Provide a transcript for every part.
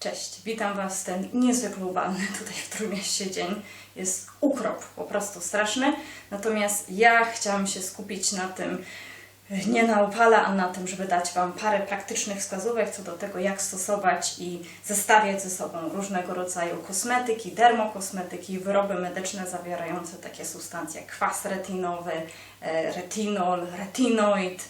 Cześć, witam Was w ten niezwykle ubalny tutaj w Trójmieście dzień. Jest ukrop, po prostu straszny. Natomiast ja chciałam się skupić na tym, nie na upale, a na tym, żeby dać Wam parę praktycznych wskazówek co do tego, jak stosować i zestawiać ze sobą różnego rodzaju kosmetyki, dermokosmetyki, wyroby medyczne zawierające takie substancje jak kwas retinowy, e, retinol, retinoid,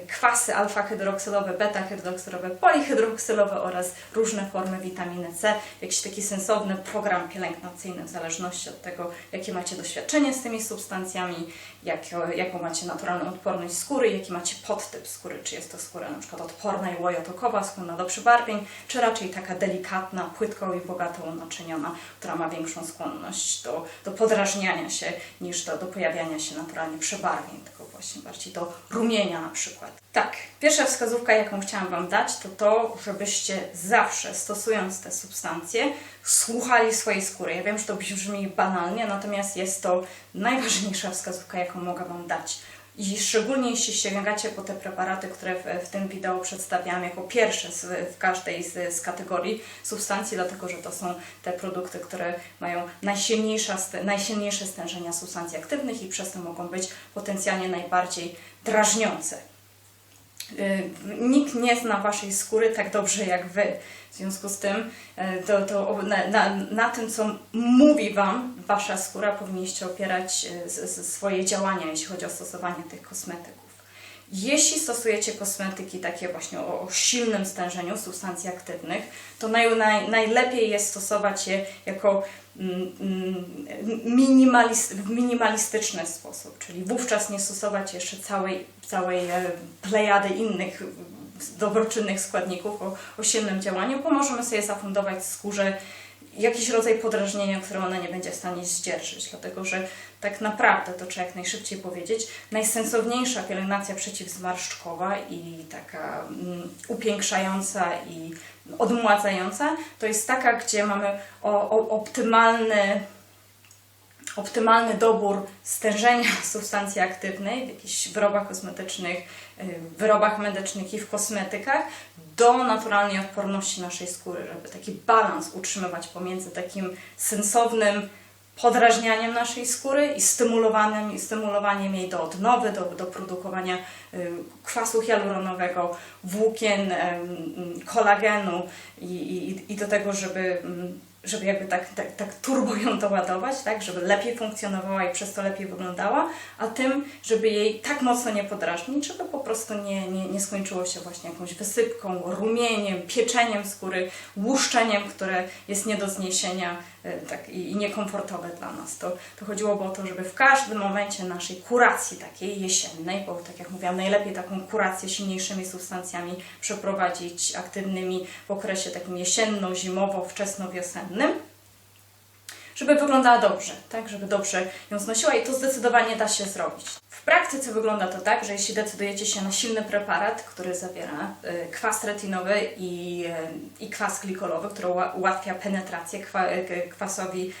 kwasy alfa-hydroksylowe, beta-hydroksylowe, polihydroksylowe oraz różne formy witaminy C. Jakiś taki sensowny program pielęgnacyjny w zależności od tego, jakie macie doświadczenie z tymi substancjami, jak, jaką macie naturalną odporność skóry, jaki macie podtyp skóry, czy jest to skóra na przykład odporna i łojotokowa, skłonna do przybarwień, czy raczej taka delikatna, płytko i bogato unaczyniona, która ma większą skłonność do, do podrażniania się niż do, do pojawiania się naturalnie przebarwień, tylko właśnie bardziej do rumienia na przykład. Tak, pierwsza wskazówka, jaką chciałam Wam dać, to to, żebyście zawsze stosując te substancje, słuchali swojej skóry. Ja wiem, że to brzmi banalnie, natomiast jest to najważniejsza wskazówka, jaką mogę Wam dać. I szczególnie jeśli sięgacie po te preparaty, które w, w tym wideo przedstawiałam jako pierwsze z, w każdej z, z kategorii substancji, dlatego że to są te produkty, które mają najsilniejsze, najsilniejsze stężenia substancji aktywnych i przez to mogą być potencjalnie najbardziej drażniące. Y, Nikt nie zna Waszej skóry tak dobrze jak Wy. W związku z tym, y, to, to na, na, na tym, co mówi Wam Wasza skóra, powinniście opierać y, swoje działania, jeśli chodzi o stosowanie tych kosmetyków. Jeśli stosujecie kosmetyki takie właśnie o, o silnym stężeniu substancji aktywnych, to naj, naj, najlepiej jest stosować je jako mm, mm, minimalist, w minimalistyczny sposób, czyli wówczas nie stosować jeszcze całej, całej e, plejady innych dobroczynnych składników o, o silnym działaniu, bo możemy sobie zafundować skórze jakiś rodzaj podrażnienia, które ona nie będzie w stanie zdzierżyć, dlatego że tak naprawdę, to trzeba jak najszybciej powiedzieć, najsensowniejsza pielęgnacja przeciwzmarszczkowa i taka mm, upiększająca i odmładzająca, to jest taka, gdzie mamy o, o, optymalny optymalny dobór stężenia substancji aktywnej w jakichś wyrobach kosmetycznych, y, wyrobach medycznych i w kosmetykach do naturalnej odporności naszej skóry, żeby taki balans utrzymywać pomiędzy takim sensownym podrażnianiem naszej skóry i stymulowanym, i stymulowaniem jej do odnowy, do, do produkowania y, kwasu hialuronowego, włókien, kolagenu i, i, i do tego, żeby mm, żeby jakby tak, tak, tak turbo ją doładować, tak, żeby lepiej funkcjonowała i przez to lepiej wyglądała, a tym, żeby jej tak mocno nie podrażnić, żeby po prostu nie, nie, nie skończyło się właśnie jakąś wysypką, rumieniem, pieczeniem skóry, łuszczeniem, które jest nie do zniesienia y, tak, i, i niekomfortowe dla nas. To, to chodziłoby o to, żeby w każdym momencie naszej kuracji takiej jesiennej, bo tak jak mówiłam, najlepiej taką kurację silniejszymi substancjami przeprowadzić aktywnymi w okresie takim jesienno-zimowo-wczesnowiosennym, żeby wyglądała dobrze, tak, żeby dobrze ją znosiła i to zdecydowanie da się zrobić. W praktyce wygląda to tak, że jeśli decydujecie się na silny preparat, który zawiera y, kwas retinowy i, y, i kwas glikolowy, który ułatwia penetrację y, kwasowi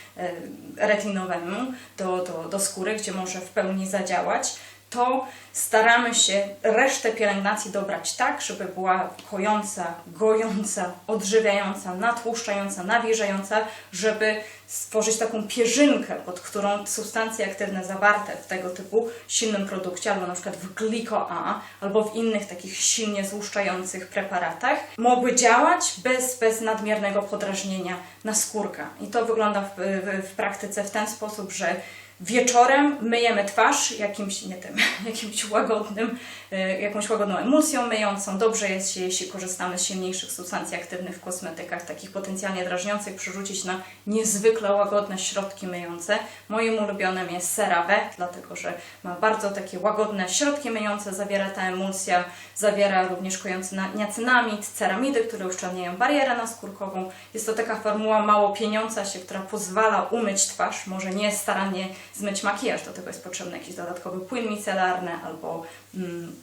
retinowemu do, do, do skóry, gdzie może w pełni zadziałać, to staramy się resztę pielęgnacji dobrać tak, żeby była kojąca, gojąca, odżywiająca, natłuszczająca, nawilżająca, żeby stworzyć taką pierzynkę, pod którą substancje aktywne zawarte w tego typu silnym produkcie, albo na przykład w Glico A, albo w innych takich silnie złuszczających preparatach, mogły działać bez, bez nadmiernego podrażnienia na skórka. I to wygląda w, w, w praktyce w ten sposób, że Wieczorem myjemy twarz jakimś, nie tym, jakimś łagodnym, y, jakąś łagodną emulsją myjącą. Dobrze jest, jeśli korzystamy z silniejszych substancji aktywnych w kosmetykach, takich potencjalnie drażniących, przerzucić na niezwykle łagodne środki myjące. Moim ulubionym jest CeraVe, dlatego że ma bardzo takie łagodne środki myjące, zawiera ta emulsja, zawiera również kojący na- niacynamid, ceramidy, które uszczelniają barierę naskórkową. Jest to taka formuła mało pieniąca się, która pozwala umyć twarz, może nie starannie zmyć makijaż, do tego jest potrzebny jakiś dodatkowy płyn micelarny albo mm,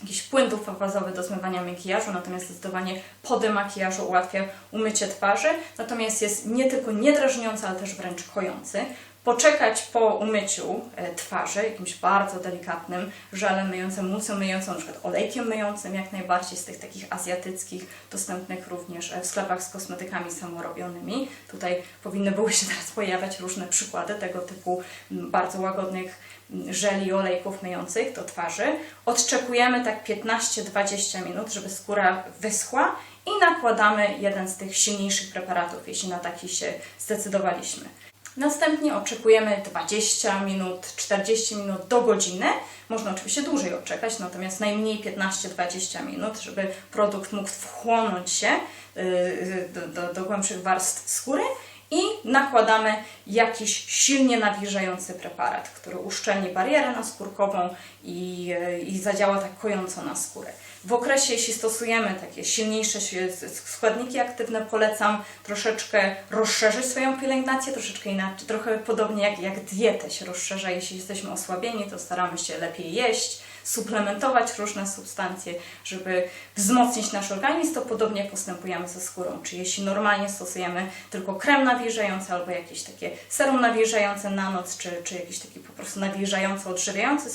jakiś płyn dwufazowy do zmywania makijażu, natomiast zdecydowanie po demakijażu ułatwia umycie twarzy, natomiast jest nie tylko niedrażniący, ale też wręcz kojący. Poczekać po umyciu e, twarzy jakimś bardzo delikatnym żelem myjącym, musem myjącym, na przykład olejkiem myjącym, jak najbardziej z tych takich azjatyckich, dostępnych również e, w sklepach z kosmetykami samorobionymi. Tutaj powinny były się teraz pojawiać różne przykłady tego typu bardzo łagodnych żeli olejków myjących do twarzy. Odczekujemy tak 15-20 minut, żeby skóra wyschła i nakładamy jeden z tych silniejszych preparatów, jeśli na taki się zdecydowaliśmy. Następnie oczekujemy 20 minut, 40 minut do godziny. Można oczywiście dłużej odczekać, natomiast najmniej 15-20 minut, żeby produkt mógł wchłonąć się yy, do, do, do głębszych warstw skóry i nakładamy jakiś silnie nawilżający preparat, który uszczelni barierę naskórkową i, yy, i zadziała tak kojąco na skórę. W okresie, jeśli stosujemy takie silniejsze składniki aktywne, polecam troszeczkę rozszerzyć swoją pielęgnację, troszeczkę inaczej, trochę podobnie jak, jak dietę się rozszerza. Jeśli jesteśmy osłabieni, to staramy się lepiej jeść, suplementować różne substancje, żeby wzmocnić nasz organizm, to podobnie postępujemy ze skórą. Czy jeśli normalnie stosujemy tylko krem nawilżający albo jakieś takie serum nawilżające na noc, czy, czy jakiś taki po prostu nawilżający, odżywiający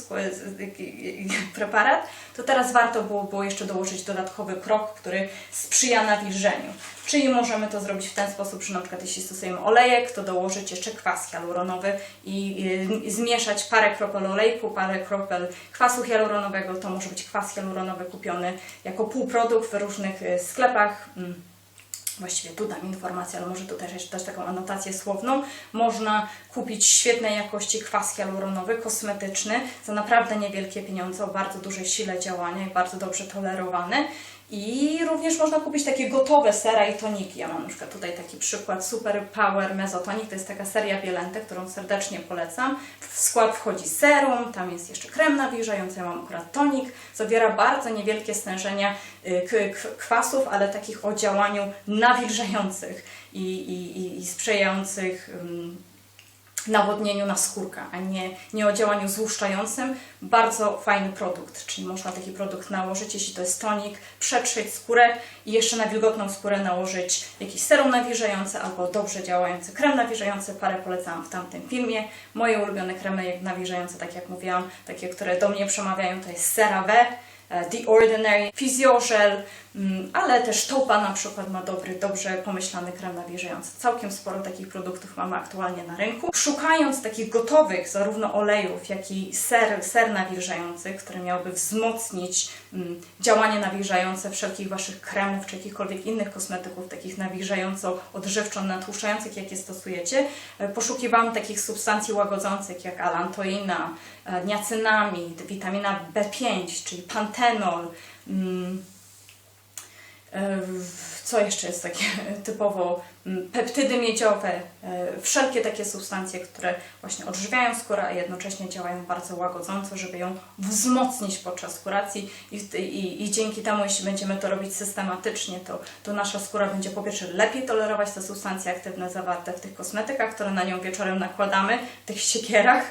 preparat, to teraz warto było, było jeszcze dołożyć dodatkowy krok, który sprzyja nawilżeniu. Czyli możemy to zrobić w ten sposób, że na przykład jeśli stosujemy olejek, to dołożyć jeszcze kwas hialuronowy i, i zmieszać parę kropel olejku, parę kropel kwasu hialuronowego. To może być kwas hialuronowy kupiony jako półprodukt w różnych y, sklepach. Właściwie tu dam informację, ale może tu też jeszcze dać taką anotację słowną. Można kupić świetnej jakości kwas hialuronowy, kosmetyczny, za naprawdę niewielkie pieniądze, o bardzo dużej sile działania i bardzo dobrze tolerowany. I również można kupić takie gotowe sera i toniki. Ja mam na przykład tutaj taki przykład Super Power Mesotonic. To jest taka seria Bielente, którą serdecznie polecam. W skład wchodzi serum, tam jest jeszcze krem nawilżający, ja mam akurat tonik. Zawiera bardzo niewielkie stężenia y, kwasów, ale takich o działaniu nawilżających i, i, i- i sprzyjających ym, nawodnieniu na skórka, a nie, nie o działaniu złuszczającym. Bardzo fajny produkt, czyli można taki produkt nałożyć, jeśli to jest tonik, przetrzeć skórę i jeszcze na wilgotną skórę nałożyć jakiś serum nawilżający albo dobrze działający krem nawilżający. Parę polecałam w tamtym filmie. Moje ulubione kremy nawilżające, tak jak mówiłam, takie, które do mnie przemawiają, to jest CeraVe, The Ordinary, Physiogel, ale też Topa na przykład ma dobry, dobrze pomyślany krem nawilżający. Całkiem sporo takich produktów mamy aktualnie na rynku. Szukając takich gotowych zarówno olejów, jak i ser, ser nawilżający, który miałby wzmocnić mm, działanie nawilżające wszelkich Waszych kremów, czy jakichkolwiek innych kosmetyków, takich nawilżająco-odżywczo natłuszczających, jakie stosujecie, e, poszukiwałam takich substancji łagodzących jak alantoina, e, niacynamid, witamina B5, czyli pantenol, mm, Co jeszcze jest takie typowo mm, peptydy miedziowe, e, wszelkie takie substancje, które właśnie odżywiają skórę, a jednocześnie działają bardzo łagodząco, żeby ją wzmocnić podczas kuracji. I, i, i dzięki temu, jeśli będziemy to robić systematycznie, to, to nasza skóra będzie po pierwsze lepiej tolerować te substancje aktywne zawarte w tych kosmetykach, które na nią wieczorem nakładamy, w tych siekierach,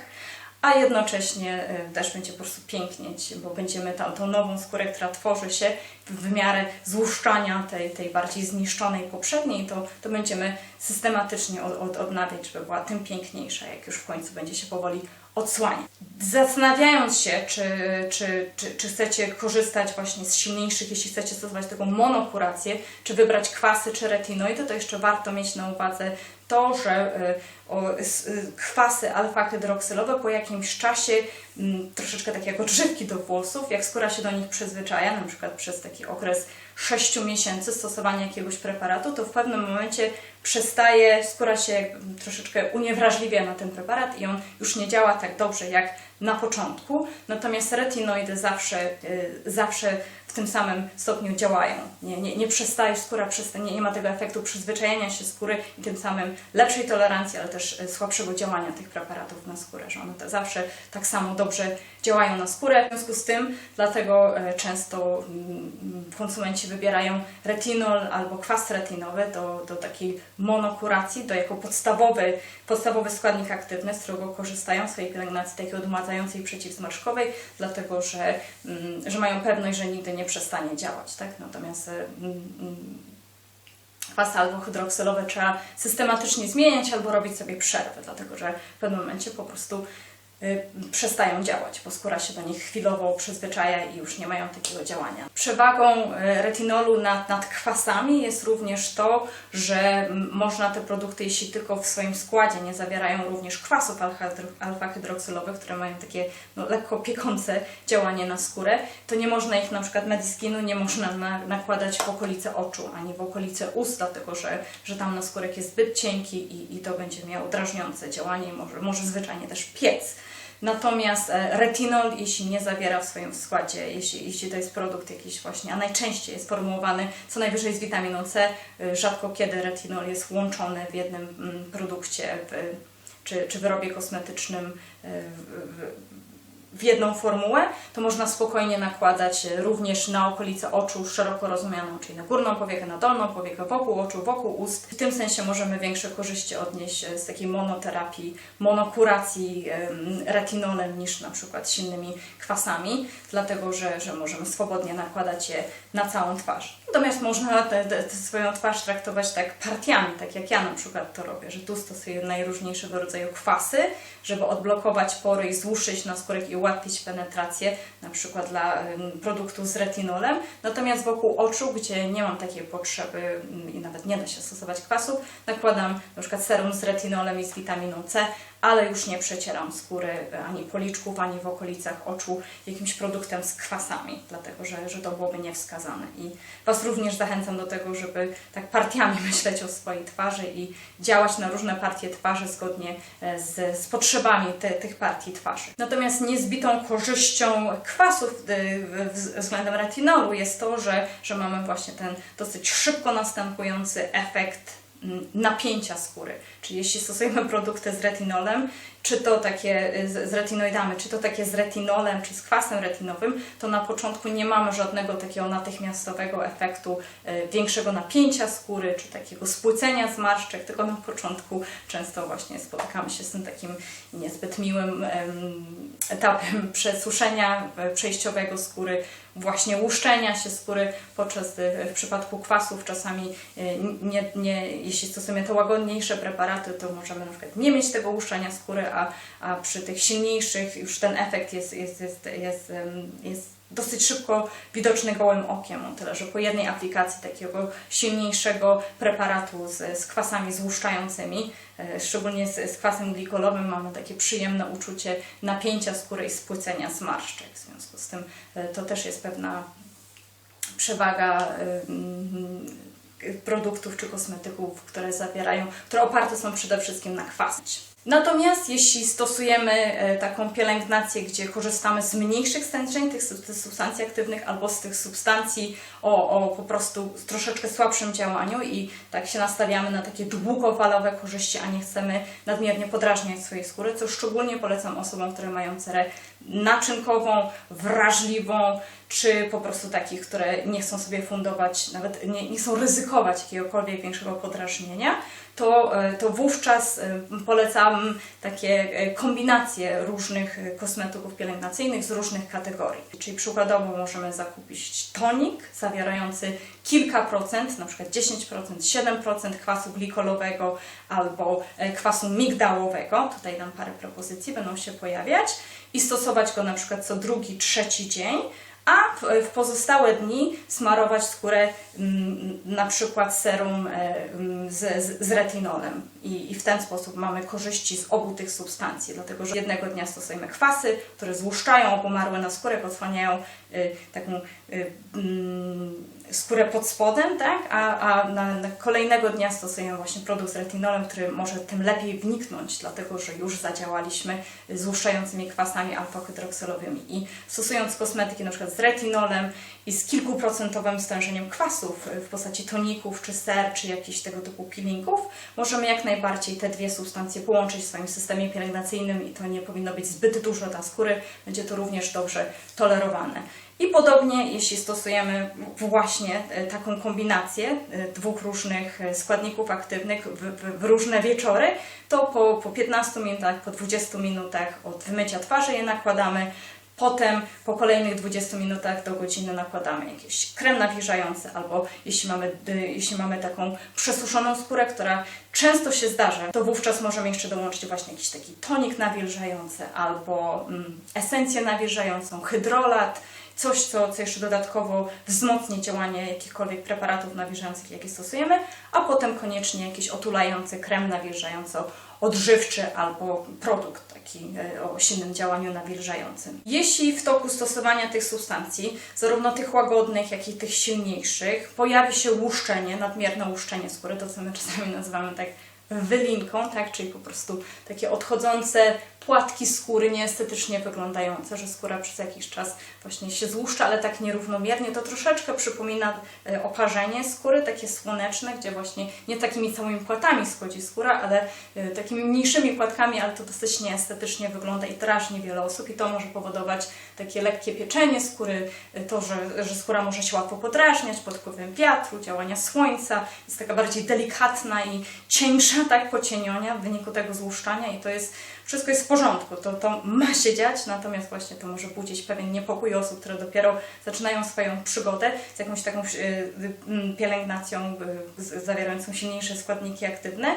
a jednocześnie y, też będzie po prostu pięknieć, bo będziemy tą, tą nową skórę, która tworzy się w miarę złuszczania tej, tej bardziej zniszczonej poprzedniej, to, to będziemy systematycznie od, od, odnawiać, żeby była tym piękniejsza, jak już w końcu będzie się powoli odsłaniać. Zastanawiając się, czy, czy, czy, czy chcecie korzystać właśnie z silniejszych, jeśli chcecie stosować taką monokurację, czy wybrać kwasy czy retinoidy, to jeszcze warto mieć na uwadze to, że y, y, kwasy alfa-hydroksylowe po jakimś czasie mm, troszeczkę tak jak odżywki do włosów, jak skóra się do nich przyzwyczaja, na przykład przez taki okres 6 miesięcy stosowania jakiegoś preparatu, to w pewnym momencie przestaje, skóra się troszeczkę uniewrażliwia na ten preparat i on już nie działa tak dobrze jak na początku. Natomiast retinoidy zawsze, y, zawsze tym samym stopniu działają. Nie, nie, nie przestaje, skóra przestaje, nie, ma tego efektu przyzwyczajenia się skóry i tym samym lepszej tolerancji, ale też y, słabszego działania tych preparatów na skórę, że one te zawsze tak samo dobrze działają na skórę. W związku z tym, dlatego e, często mm, konsumenci wybierają retinol albo kwas retinowy do, do takiej monokuracji, do jako podstawowy, podstawowy składnik aktywny, z którego korzystają w swojej pielęgnacji takiej odmładzającej przeciwzmarszkowej, dlatego że, mm, że mają pewność, że nigdy nie przestanie działać. Tak? Natomiast e, mm, mm, kwasy albo trzeba systematycznie zmieniać albo robić sobie przerwy, dlatego że w pewnym momencie po prostu y, przestają działać, bo skóra się do nich chwilowo przyzwyczaja i już nie mają takiego działania. Przewagą y, retinolu nad, nad kwasami jest również to, że można te produkty, jeśli tylko w swoim składzie nie zawierają również kwasów alfa-hydro- alfa-hydroksylowych, które mają takie no, lekko piekące działanie na skórę, to nie można ich na przykład mediskinu nie można na, nakładać w okolice oczu ani w okolice ust, dlatego że, że tam na skórek jest zbyt cienki i, i to będzie miało drażniące działanie i może, może zwyczajnie też piec. Natomiast e, retinol, jeśli nie zawiera w swoim składzie, jeśli, jeśli to jest produkt jakiś właśnie, a najczęściej jest formułowany co najwyżej z witaminą C, y, rzadko kiedy retinol jest łączony w jednym mm, produkcie w, czy, czy wyrobie kosmetycznym y, w, w, w jedną formułę, to można spokojnie nakładać również na okolice oczu szeroko rozumianą, czyli na górną powiekę, na dolną powiekę, wokół oczu, wokół ust. W tym sensie możemy większe korzyści odnieść z takiej monoterapii, monokuracji em, retinolem niż na przykład z innymi kwasami, dlatego że, że możemy swobodnie nakładać je na całą twarz. Natomiast można te, te swoją twarz traktować tak partiami, tak jak ja na przykład to robię, że tu stosuję najróżniejszego rodzaju kwasy, żeby odblokować pory i złuszczyć na skórek i ułatwić penetrację, na przykład dla produktów z retinolem. Natomiast wokół oczu, gdzie nie mam takiej potrzeby mm, i nawet nie da się stosować kwasów, nakładam na przykład serum z retinolem i z witaminą C, ale już nie przecieram skóry e, ani policzków, ani w okolicach oczu jakimś produktem z kwasami, dlatego że, że to byłoby niewskazane. I Was również zachęcam do tego, żeby tak partiami myśleć o swojej twarzy i działać na różne partie twarzy zgodnie e, z, z potrzebami te, tych partii twarzy. Natomiast niezbitą korzyścią kwasów względem retinolu jest to, że, że mamy właśnie ten dosyć szybko następujący efekt napięcia skóry. Czyli jeśli stosujemy produkty z retinolem, czy to takie z, retinoidami, czy to takie z retinolem, czy z kwasem retinowym, to na początku nie mamy żadnego takiego natychmiastowego efektu y, większego napięcia skóry, czy takiego spłycenia zmarszczek, tylko na początku często właśnie spotykamy się z tym takim niezbyt miłym em, etapem przesuszenia e, przejściowego skóry, właśnie łuszczenia się skóry, podczas y, w przypadku kwasów. Czasami y, nie, nie, jeśli stosujemy te łagodniejsze preparaty, to możemy na przykład nie mieć tego łuszczenia skóry, a, a przy tych silniejszych już ten efekt jest, jest, jest, jest, jest dosyć szybko widoczny gołym okiem, o tyle, że po jednej aplikacji takiego silniejszego preparatu z, z kwasami złuszczającymi, e, szczególnie z, z kwasem glikolowym, mamy takie przyjemne uczucie napięcia skóry i spłycenia zmarszczek. W związku z tym e, to też jest pewna przewaga ym, produktów czy kosmetyków, które zawierają, które oparte są przede wszystkim na kwasach. Natomiast jeśli stosujemy e, taką pielęgnację, gdzie korzystamy z mniejszych sub- tych substancji aktywnych albo z tych substancji o, o po prostu troszeczkę słabszym działaniu i tak się nastawiamy na takie długofalowe korzyści, a nie chcemy nadmiernie podrażniać swojej skóry, co szczególnie polecam osobom, które mają cerę naczynkową, wrażliwą, czy po prostu takich, które nie chcą sobie fundować, nawet nie, nie chcą ryzykować jakiegokolwiek większego podrażnienia, to, e, to wówczas e, polecam takie e, kombinacje różnych kosmetyków pielęgnacyjnych z różnych kategorii. Czyli przykładowo możemy zakupić tonik zawierający kilka procent, na przykład 10%, 7% kwasu glikolowego albo kwasu migdałowego. Tutaj dam parę propozycji, będą się pojawiać i stosować go na przykład co drugi, trzeci dzień a w, pozostałe dni smarować skórę mm, na przykład serum e, mm, z, z, retinolem. I, i w ten sposób mamy korzyści z obu tych substancji, dlatego że jednego dnia stosujemy kwasy, które złuszczają opomarłe na skórę, odsłaniają y, taką y, mm, skórę pod spodem, tak? a, a na, na kolejnego dnia stosujemy właśnie produkt z retinolem, który może tym lepiej wniknąć, dlatego że już zadziałaliśmy złuszczającymi kwasami alfa-hydroksylowymi. I stosując kosmetyki przykład z retinolem i z kilkuprocentowym stężeniem kwasów w postaci toników, czy ser, czy jakichś tego typu peelingów, możemy jak najbardziej te dwie substancje połączyć w swoim systemie pielęgnacyjnym i to nie powinno być zbyt dużo dla skóry, będzie to również dobrze tolerowane. I podobnie, jeśli stosujemy właśnie e, taką kombinację e, dwóch różnych e, składników aktywnych w, w, w różne wieczory, to po, po 15 minutach, po 20 minutach od wymycia twarzy je nakładamy. Potem po kolejnych 20 minutach do godziny nakładamy jakiś krem nawilżający, albo jeśli mamy, jeśli mamy taką przesuszoną skórę, która często się zdarza, to wówczas możemy jeszcze dołączyć właśnie jakiś taki tonik nawilżający, albo mm, esencję nawilżającą, hydrolat, coś, co, co jeszcze dodatkowo wzmocni działanie jakichkolwiek preparatów nawilżających, jakie stosujemy, a potem koniecznie jakiś otulający krem nawilżająco odżywczy albo produkt taki e, o silnym działaniu nawilżającym. Jeśli w toku stosowania tych substancji, zarówno tych łagodnych, jak i tych silniejszych, pojawi się łuszczenie, nadmierne łuszczenie skóry, to co my czasami nazywamy tak wylinką, tak, czyli po prostu takie odchodzące płatki skóry nieestetycznie wyglądające, że skóra przez jakiś czas właśnie się złuszcza, ale tak nierównomiernie. To troszeczkę przypomina e, oparzenie skóry, takie słoneczne, gdzie właśnie nie takimi całymi płatami schodzi skóra, ale e, takimi mniejszymi płatkami, ale to dosyć nieestetycznie wygląda i drażni wiele osób i to może powodować takie lekkie pieczenie skóry, e, to, że, że skóra może się łatwo podrażniać pod wpływem wiatru, działania słońca, jest taka bardziej delikatna i cieńsza, tak, pocienienia w wyniku tego złuszczania i to jest wszystko jest w porządku, to, to ma się dziać, natomiast właśnie to może budzić pewien niepokój osób, które dopiero zaczynają swoją przygodę z jakąś taką y, y, pielęgnacją y, zawierającą silniejsze składniki aktywne,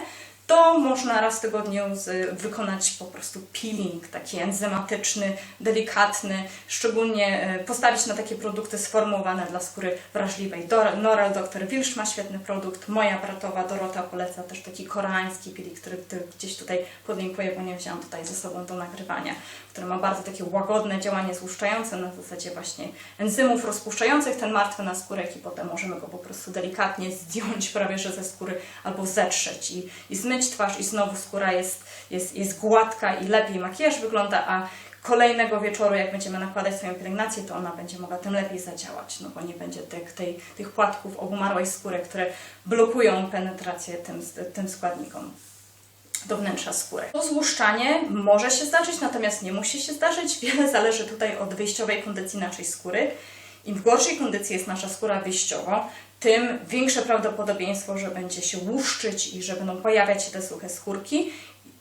to można raz w tygodniu z, wykonać po prostu peeling, taki enzymatyczny, delikatny, szczególnie e, postawić na takie produkty sformułowane dla skóry wrażliwej. Dor- Noral Dr. Wilsz ma świetny produkt, moja bratowa Dorota poleca też taki koreański peeling, który, gdzieś tutaj podlinkuję, bo nie wzięłam tutaj ze sobą do nagrywania, który ma bardzo takie łagodne działanie złuszczające na zasadzie właśnie enzymów rozpuszczających ten martwy na skórek i potem możemy go po prostu delikatnie zdjąć prawie że ze skóry albo zetrzeć i, i zmyć twarz i znowu skóra jest, jest, jest gładka i lepiej makijaż wygląda, a kolejnego wieczoru, jak będziemy nakładać swoją pielęgnację, to ona będzie mogła tym lepiej zadziałać, no bo nie będzie tych, tej, tych płatków obumarłej skóry, które blokują penetrację tym, tym składnikom do wnętrza skóry. To złuszczanie może się zdarzyć, natomiast nie musi się zdarzyć. Wiele zależy tutaj od wyjściowej kondycji naszej skóry. Im w gorszej kondycji jest nasza skóra wyjściowo, tym większe prawdopodobieństwo, że będzie się łuszczyć i że będą pojawiać się te suche skórki.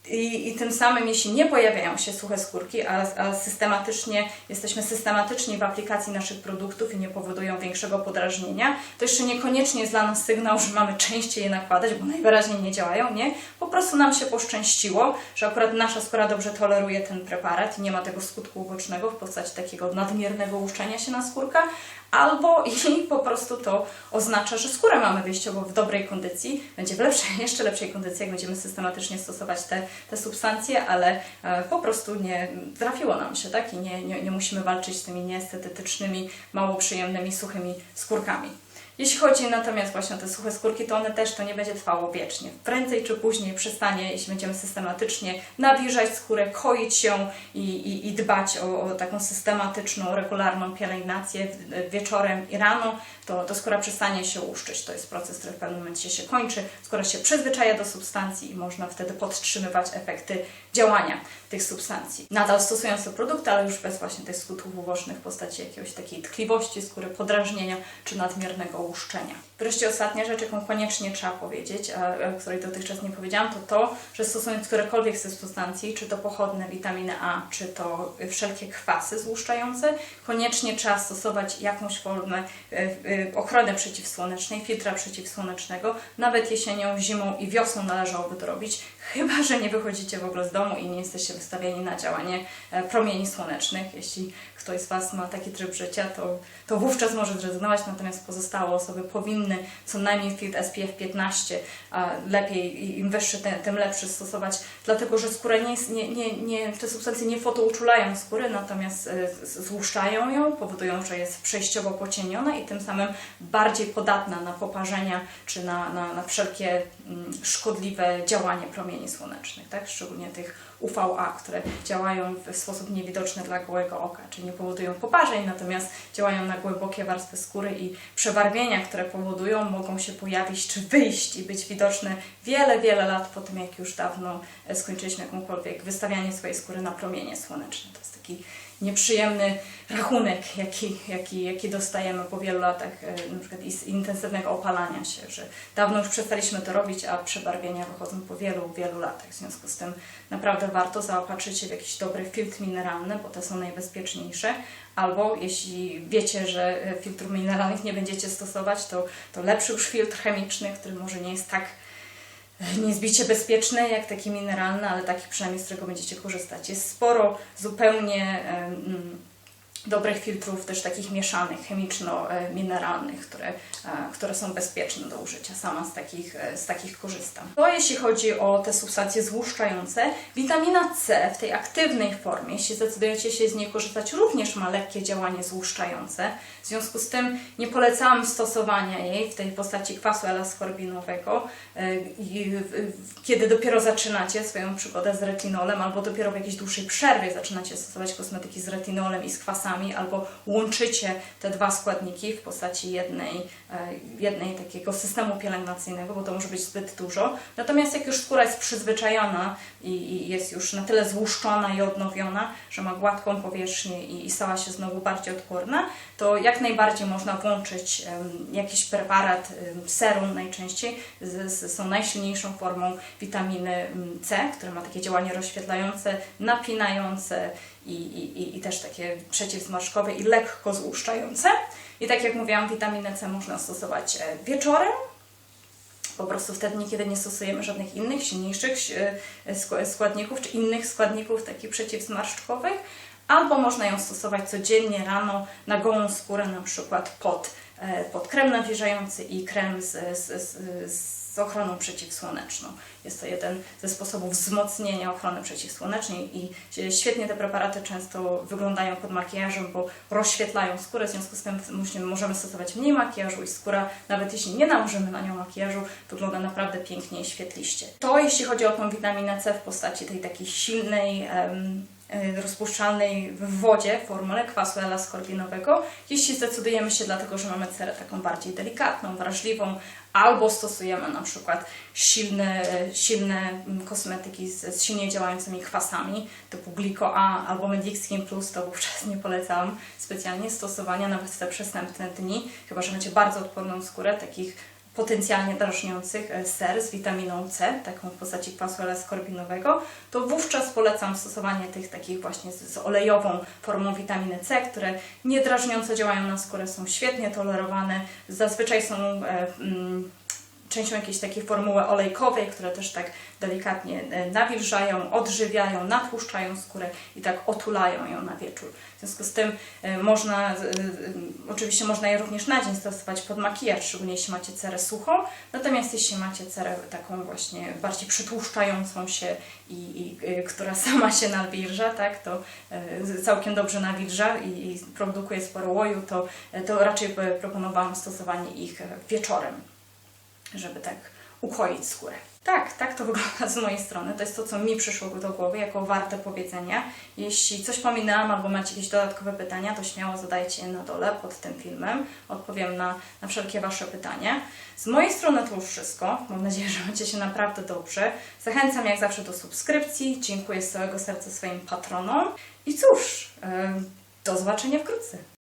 I, I tym samym, jeśli nie pojawiają się suche skórki, a, a systematycznie jesteśmy systematyczni w aplikacji naszych produktów i nie powodują większego podrażnienia, to jeszcze niekoniecznie jest dla nas sygnał, że mamy częściej je nakładać, bo najwyraźniej nie działają, nie? Po prostu nam się poszczęściło, że akurat nasza skóra dobrze toleruje ten preparat i nie ma tego skutku ubocznego w postaci takiego nadmiernego łuszczenia się na skórka, albo i po prostu to oznacza, że skórę mamy wyjściowo w dobrej kondycji, będzie w lepszej, jeszcze lepszej kondycji, jak będziemy systematycznie stosować te, te substancje, ale e, po prostu nie trafiło nam się, tak? I nie, nie, nie musimy walczyć z tymi nieestetycznymi, mało przyjemnymi, suchymi skórkami. Jeśli chodzi natomiast właśnie o te suche skórki, to one też to nie będzie trwało wiecznie. Prędzej czy później przestanie, jeśli będziemy systematycznie nawilżać skórę, koić ją i, i, i dbać o, o taką systematyczną, regularną pielęgnację wieczorem i rano, to, to skóra przestanie się łuszczyć. To jest proces, który w pewnym momencie się kończy. Skóra się przyzwyczaja do substancji i można wtedy podtrzymywać efekty działania tych substancji. Nadal stosując te produkty, ale już bez właśnie tych skutków ubocznych w postaci jakiejś takiej tkliwości skóry, podrażnienia czy nadmiernego łuszczenia. Wreszcie ostatnia rzecz, jaką koniecznie trzeba powiedzieć, a o której dotychczas nie powiedziałam, to to, że stosując którekolwiek z tych substancji, czy to pochodne witaminy A, czy to wszelkie kwasy złuszczające, koniecznie trzeba stosować jakąś formę e, e, ochrony przeciwsłonecznej, filtra przeciwsłonecznego. Nawet jesienią, zimą i wiosną należałoby to robić, chyba że nie wychodzicie w ogóle z domu i nie jesteście wystawieni na działanie e, promieni słonecznych. Jeśli ktoś z Was ma taki tryb życia, to, to wówczas może zrezygnować, natomiast pozostałe osoby powinny co najmniej filtr SPF 15, a lepiej im wyższy, tym, tym lepszy stosować, dlatego że skóra nie, jest, nie, nie, nie, te substancje nie fotouczulają skóry, natomiast e, złuszczają ją, powodują, że jest przejściowo pocieniona i tym samym bardziej podatna na poparzenia czy na, na, na wszelkie mm, szkodliwe działanie promieni słonecznych, tak? szczególnie tych UVA, które działają w sposób niewidoczny dla gołego oka, czyli nie powodują poparzeń, natomiast działają na głębokie warstwy skóry i przebarwienia, które powodują, mogą się pojawić czy wyjść i być widoczne wiele, wiele lat po tym, jak już dawno skończyliśmy jakąkolwiek wystawianie swojej skóry na promienie słoneczne. To jest taki nieprzyjemny rachunek, jaki, jaki, jaki dostajemy po wielu latach e, is- intensywnego opalania się, że dawno już przestaliśmy to robić, a przebarwienia wychodzą po wielu, wielu latach. W związku z tym naprawdę warto zaopatrzyć się w jakiś dobry filtr mineralny, bo te są najbezpieczniejsze. Albo jeśli wiecie, że e, filtrów mineralnych nie będziecie stosować, to, to lepszy już filtr chemiczny, który może nie jest tak niezbicie bezpieczny jak taki mineralny, ale taki przynajmniej z którego będziecie korzystać. Jest sporo zupełnie dobrych filtrów, też takich mieszanych, chemiczno-mineralnych, które, e, które są bezpieczne do użycia. Sama z takich, e, z takich korzystam. To jeśli chodzi o te substancje złuszczające, witamina C w tej aktywnej formie, jeśli zdecydujecie się z niej korzystać, również ma lekkie działanie złuszczające. W związku z tym nie polecam stosowania jej w tej postaci kwasu L-askorbinowego, e, kiedy dopiero zaczynacie swoją przygodę z retinolem, albo dopiero w jakiejś dłuższej przerwie zaczynacie stosować kosmetyki z retinolem i z kwasami, albo łączycie te dwa składniki w postaci jednej, e, jednej takiego systemu pielęgnacyjnego, bo to może być zbyt dużo. Natomiast jak już skóra jest przyzwyczajona i, jest już na tyle złuszczona i odnowiona, że ma gładką powierzchnię i, stała się znowu bardziej odporna, to jak najbardziej można włączyć jakiś preparat, serum najczęściej, są najsilniejszą formą witaminy C, które ma takie działanie rozświetlające, napinające i, i, i- też takie przeciwzmarszkowe i lekko złuszczające. I tak jak mówiłam, witaminę C można stosować e, wieczorem, po prostu wtedy niekiedy nie stosujemy żadnych innych, silniejszych e, sk- składników, czy innych składników takich przeciwzmarszczkowych, albo można ją stosować codziennie rano na gołą skórę, na przykład pod, pod krem nawilżający i krem z, z, z, ochroną przeciwsłoneczną. Jest to jeden ze sposobów wzmocnienia ochrony przeciwsłonecznej i świetnie te preparaty często wyglądają pod makijażem, bo rozświetlają skórę, w związku z tym musimy, możemy stosować mniej makijażu i skóra, nawet jeśli nie nałożymy na nią makijażu, wygląda naprawdę pięknie i świetliście. To jeśli chodzi o tą witaminę C w postaci tej takiej silnej, em, e, rozpuszczalnej w wodzie formule kwasu L-askorbinowego. Jeśli zdecydujemy się dlatego, że mamy cerę taką bardziej delikatną, wrażliwą, albo stosujemy na przykład silne, silne mm, kosmetyki z, z silnie działającymi kwasami typu Glico A albo Medix Skin Plus, to wówczas nie polecam specjalnie stosowania nawet w te przestępne dni, chyba że macie bardzo odporną skórę, takich potencjalnie drażniących e, ser z witaminą C, taką w postaci kwasu L-askorbinowego, to wówczas polecam stosowanie tych takich właśnie z, z olejową formą witaminy C, które niedrażniąco działają na skórę, są świetnie tolerowane, zazwyczaj są e, mm, częścią jakiejś takiej formuły olejkowej, które też tak delikatnie e, nawilżają, odżywiają, natłuszczają skórę i tak otulają ją na wieczór. W związku z tym e, można, e, oczywiście można je również na dzień stosować pod makijaż, szczególnie jeśli macie cerę suchą, natomiast jeśli macie cerę taką właśnie bardziej przytłuszczającą się i, i która sama się nawilża, tak, to całkiem dobrze nawilża i, i produkuje sporo łoju, to, to raczej proponowałam stosowanie ich wieczorem żeby tak ukoić skórę. Tak, tak to wygląda z mojej strony. To jest to, co mi przyszło do głowy jako warte powiedzenia. Jeśli coś pominęłam albo macie jakieś dodatkowe pytania, to śmiało zadajcie je na dole pod tym filmem. Odpowiem na, na wszelkie Wasze pytania. Z mojej strony to już wszystko. Mam nadzieję, że macie się naprawdę dobrze. Zachęcam jak zawsze do subskrypcji. Dziękuję z całego serca swoim patronom. I cóż, do zobaczenia wkrótce.